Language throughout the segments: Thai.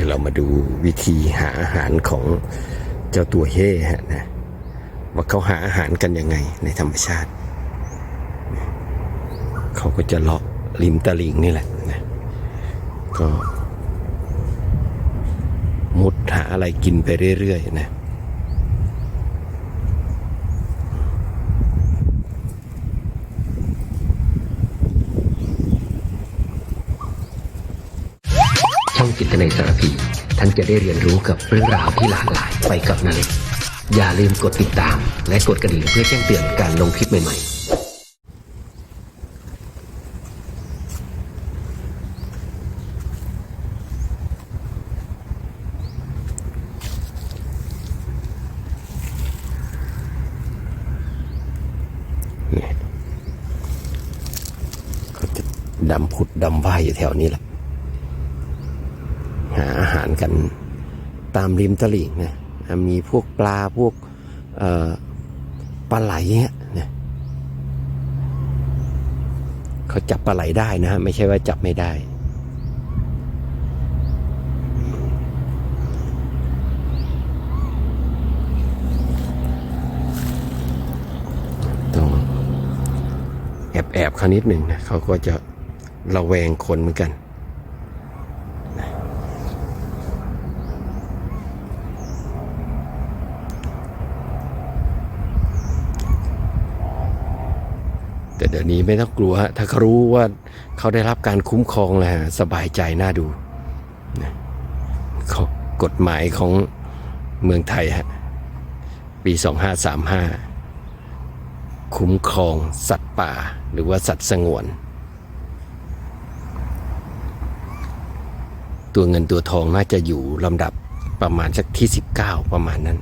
ดี๋ยวเรามาดูวิธีหาอาหารของเจ้าตัวเฮ่ฮะนะว่าเขาหาอาหารกันยังไงในธรรมชาติ เขาก็จะเลาะริมตะลิงนี่แหละนะก็มุดหาอะไรกินไปเรื่อยๆนะ ช่องจิตในยสารพีท่านจะได้เรียนรู้กับเรื่องราวที่หลากหลายไปกับนาเล็กอย่าลืมกดติดตาม และกดกระดิ่งเพื่อแจ้งเตือนการลงคลิปใหม่ๆเนี่ยเขาจะดำผุดดำว่ายอยู่แถวนี้แหละ หาอาหารกันตามริมตลิ่งนะมีพวกปลาพวกปลาไหลเงี้ยเขาจับปลาไหลได้นะ ไม่ใช่ว่าจับไม่ได้ ต้องแอบแอบเขานิดหนึ่งนะเขาก็จะระแวงคนเหมือนกัน แต่เดี๋ยวนี้ไม่ต้องกลัวฮะถ้าเขารู้ว่าเขาได้รับการคุ้มครองแล้วสบายใจน่าดูนะกฎหมายของเมืองไทยฮะปี 2535 คุ้มครองสัตว์ป่าหรือว่าสัตว์สงวน ตัวเงินตัวทองน่าจะอยู่ลำดับประมาณสักที่ 19 ประมาณนั้น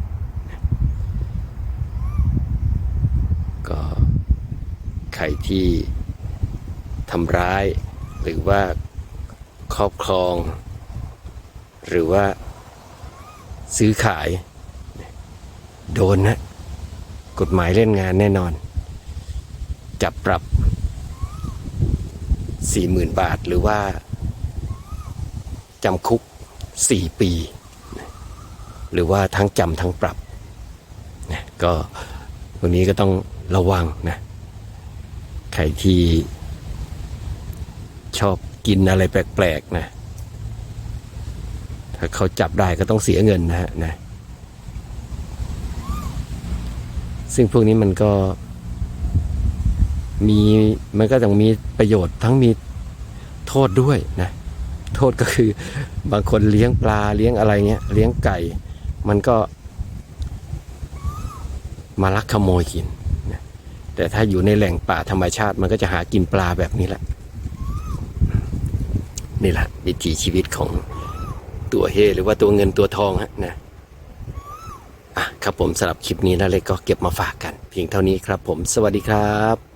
ก็ ใครที่ทำร้าย หรือว่าครอบครอง หรือว่าซื้อขาย โดนนะกฎหมายเล่นงานแน่นอน จับปรับ 40,000 บาทหรือว่าจำคุก 4 ปี หรือว่าทั้งจำทั้งปรับนะก็วันนี้ก็ต้องระวังนะ ใครที่ชอบกินอะไรแปลกๆนะ ถ้าเขาจับได้ก็ต้องเสียเงินนะฮะนะ ซึ่งพวกนี้มันก็มีมันก็ต้องมีประโยชน์ทั้งมีโทษด้วยนะ โทษก็คือบางคนเลี้ยงปลาเลี้ยงอะไรเงี้ย เลี้ยงไก่ มันก็มาลักขโมยกิน แต่ถ้าอยู่ในแหล่งป่าธรรมชาติมันก็จะหากินปลาแบบนี้แหละ นี่แหละวิถีชีวิตของตัวเฮหรือว่าตัวเงินตัวทองฮะนะอะครับผมสำหรับคลิปนี้นะเล็กก็เก็บมาฝากกัน เพียงเท่านี้ครับผม สวัสดีครับ